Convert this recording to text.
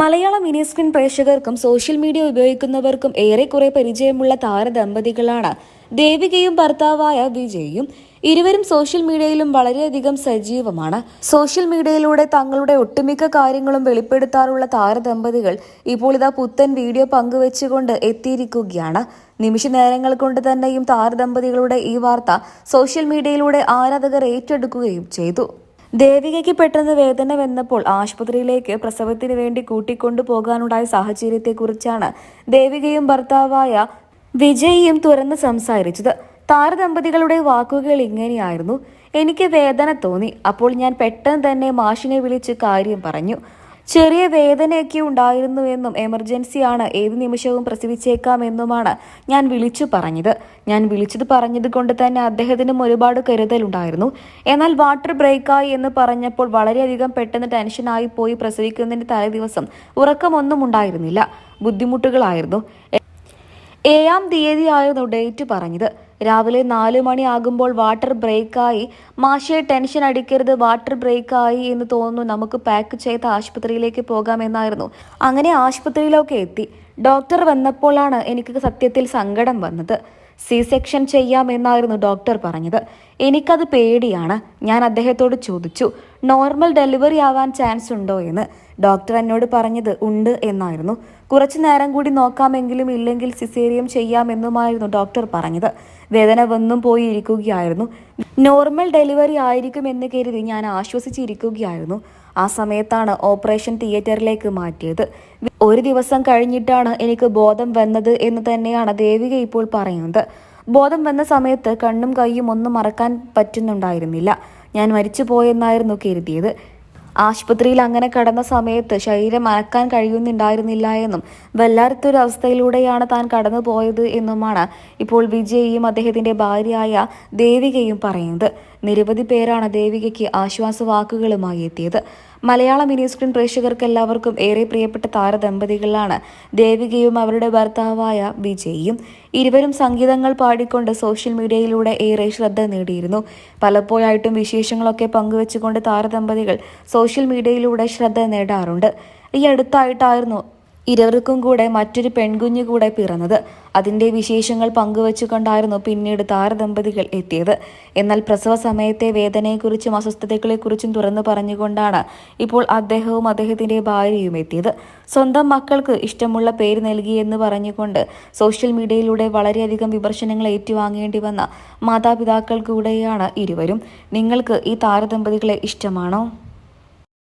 Malayalam mini screen പ്രേക്ഷകർക്കും social media ഉപയോഗിക്കുന്നവർക്കും ഏറെക്കുറെ പരിചയമുള്ള താരദമ്പതികളാണ്. ദേവികയും ഭർത്താവായ വിജയും ഇരുവരും സോഷ്യൽ മീഡിയയിലും വളരെയധികം സജീവമാണ്. സോഷ്യൽ മീഡിയയിലൂടെ തങ്ങളുടെ ഒട്ടുമിക്ക കാര്യങ്ങളും വെളിപ്പെടുത്താറുള്ള താരദമ്പതികൾ ഇപ്പോൾ ഇതാ പുത്തൻ വീഡിയോ പങ്കുവെച്ചുകൊണ്ട് എത്തിയിരിക്കുകയാണ്. നിമിഷ നേരങ്ങൾ കൊണ്ട് തന്നെയും താരദമ്പതികളുടെ ഈ വാർത്ത സോഷ്യൽ മീഡിയയിലൂടെ ആരാധകർ ഏറ്റെടുക്കുകയും ചെയ്തു. ദേവികയ്ക്ക് പെട്ടെന്ന് വേദന വന്നപ്പോൾ ആശുപത്രിയിലേക്ക് പ്രസവത്തിന് വേണ്ടി കൂട്ടിക്കൊണ്ടു പോകാനുണ്ടായ സാഹചര്യത്തെക്കുറിച്ചാണ് ദേവികയും ഭർത്താവായ വിജയിയും തുറന്ന് സംസാരിച്ചത്. താരദമ്പതികളുടെ വാക്കുകൾ ഇങ്ങനെയായിരുന്നു. എനിക്ക് വേദന തോന്നി. അപ്പോൾ ഞാൻ പെട്ടെന്ന് തന്നെ മാഷിനെ വിളിച്ച് കാര്യം പറഞ്ഞു. ചെറിയ വേദനയൊക്കെ ഉണ്ടായിരുന്നുവെന്നും എമർജൻസിയാണ് ഏത് നിമിഷവും പ്രസവിച്ചേക്കാമെന്നുമാണ് ഞാൻ വിളിച്ചു പറഞ്ഞത്. ഞാൻ വിളിച്ചത് പറഞ്ഞത് കൊണ്ട് തന്നെ അദ്ദേഹത്തിനും ഒരുപാട് കരുതലുണ്ടായിരുന്നു. എന്നാൽ വാട്ടർ ബ്രേക്കായി എന്ന് പറഞ്ഞപ്പോൾ വളരെയധികം പെട്ടെന്ന് ടെൻഷനായി പോയി പ്രസവിക്കുന്നതിന്റെ തലേ ദിവസം ഉറക്കമൊന്നും ഉണ്ടായിരുന്നില്ല. ബുദ്ധിമുട്ടുകളായിരുന്നു. ഏഴാം തീയതിയായിരുന്നു ഡേറ്റ് പറഞ്ഞത്. രാവിലെ നാല് മണിയാകുമ്പോൾ വാട്ടർ ബ്രേക്കായി. മാഷെ ടെൻഷൻ അടിക്കരുത് വാട്ടർ ബ്രേക്കായി എന്ന് തോന്നുന്നു. നമുക്ക് പാക്ക് ചെയ്ത ആശുപത്രിയിലേക്ക് പോകാമെന്നായിരുന്നു. അങ്ങനെ ആശുപത്രിയിലൊക്കെ എത്തി. ഡോക്ടർ വന്നപ്പോഴാണ് എനിക്ക് സത്യത്തിൽ സങ്കടം വന്നത്. സി സെക്ഷൻ ചെയ്യാമെന്നായിരുന്നു ഡോക്ടർ പറഞ്ഞത്. എനിക്കത് പേടിയാണ്. ഞാൻ അദ്ദേഹത്തോട് ചോദിച്ചു നോർമൽ ഡെലിവറി ആവാൻ ചാൻസ് ഉണ്ടോ? എന്ന്. ഡോക്ടർ എന്നോട് പറഞ്ഞത് ഉണ്ട് എന്നായിരുന്നു. കുറച്ചു നേരം കൂടി നോക്കാമെങ്കിലും ഇല്ലെങ്കിൽ സിസേറിയം ചെയ്യാമെന്നുമായിരുന്നു ഡോക്ടർ പറഞ്ഞത്. വേദന വന്നും പോയി ഇരിക്കുകയായിരുന്നു. നോർമൽ ഡെലിവറി ആയിരിക്കും എന്ന് കരുതി ഞാൻ ആശ്വസിച്ചിരിക്കുകയായിരുന്നു. ആ സമയത്താണ് ഓപ്പറേഷൻ തിയേറ്ററിലേക്ക് മാറ്റിയത്. ഒരു ദിവസം കഴിഞ്ഞിട്ടാണ് എനിക്ക് ബോധം വന്നത് എന്ന് തന്നെയാണ് ദേവിക ഇപ്പോൾ പറയുന്നത്. ബോധം വന്ന സമയത്ത് കണ്ണും കൈയും ഒന്നും മറക്കാൻ പറ്റുന്നുണ്ടായിരുന്നില്ല. ഞാൻ മരിച്ചു പോയെന്നായിരുന്നു കരുതിയത്. ആശുപത്രിയിൽ അങ്ങനെ കടന്ന സമയത്ത് ശരീരം അനക്കാൻ കഴിയുന്നുണ്ടായിരുന്നില്ല എന്നും വല്ലാത്തൊരു അവസ്ഥയിലൂടെയാണ് താൻ കടന്നു പോയത് എന്നുമാണ് ഇപ്പോൾ വിജയിയും അദ്ദേഹത്തിന്റെ ഭാര്യയായ ദേവികയും പറയുന്നത്. നിരവധി പേരാണ് ദേവികയ്ക്ക് ആശ്വാസവാക്കുകളുമായി എത്തിയത്. മലയാള മിനി സ്ക്രീൻ പ്രേക്ഷകർക്ക് എല്ലാവർക്കും ഏറെ പ്രിയപ്പെട്ട താരദമ്പതികളാണ്. ദേവികയും അവരുടെ ഭർത്താവായ വിജയും ഇരുവരും സംഗീതങ്ങൾ പാടിക്കൊണ്ട് സോഷ്യൽ മീഡിയയിലൂടെ ഏറെ ശ്രദ്ധ നേടിയിരുന്നു. പലപ്പോഴായിട്ടും വിശേഷങ്ങളൊക്കെ പങ്കുവെച്ചുകൊണ്ട് താരദമ്പതികൾ സോഷ്യൽ മീഡിയയിലൂടെ ശ്രദ്ധ നേടാറുണ്ട്. ഈ അടുത്തായിട്ടായിരുന്നു ഇരുവർക്കും കൂടെ മറ്റൊരു പെൺകുഞ്ഞു കൂടെ പിറന്നത്. അതിന്റെ വിശേഷങ്ങൾ പങ്കുവച്ചുകൊണ്ടായിരുന്നു പിന്നീട് താരദമ്പതികൾ എത്തിയത്. എന്നാൽ പ്രസവ സമയത്തെ വേദനയെക്കുറിച്ചും അസ്വസ്ഥതകളെക്കുറിച്ചും തുറന്നു പറഞ്ഞുകൊണ്ടാണ് ഇപ്പോൾ അദ്ദേഹവും അദ്ദേഹത്തിന്റെ ഭാര്യയും എത്തിയത്. സ്വന്തം മക്കൾക്ക് ഇഷ്ടമുള്ള പേര് നൽകി നൽകിയെന്ന് പറഞ്ഞുകൊണ്ട് സോഷ്യൽ മീഡിയയിലൂടെ വളരെയധികം വിമർശനങ്ങൾ ഏറ്റുവാങ്ങേണ്ടി വന്ന മാതാപിതാക്കൾ കൂടെയാണ് ഇരുവരും. നിങ്ങൾക്ക് ഈ താരദമ്പതികളെ ഇഷ്ടമാണോ?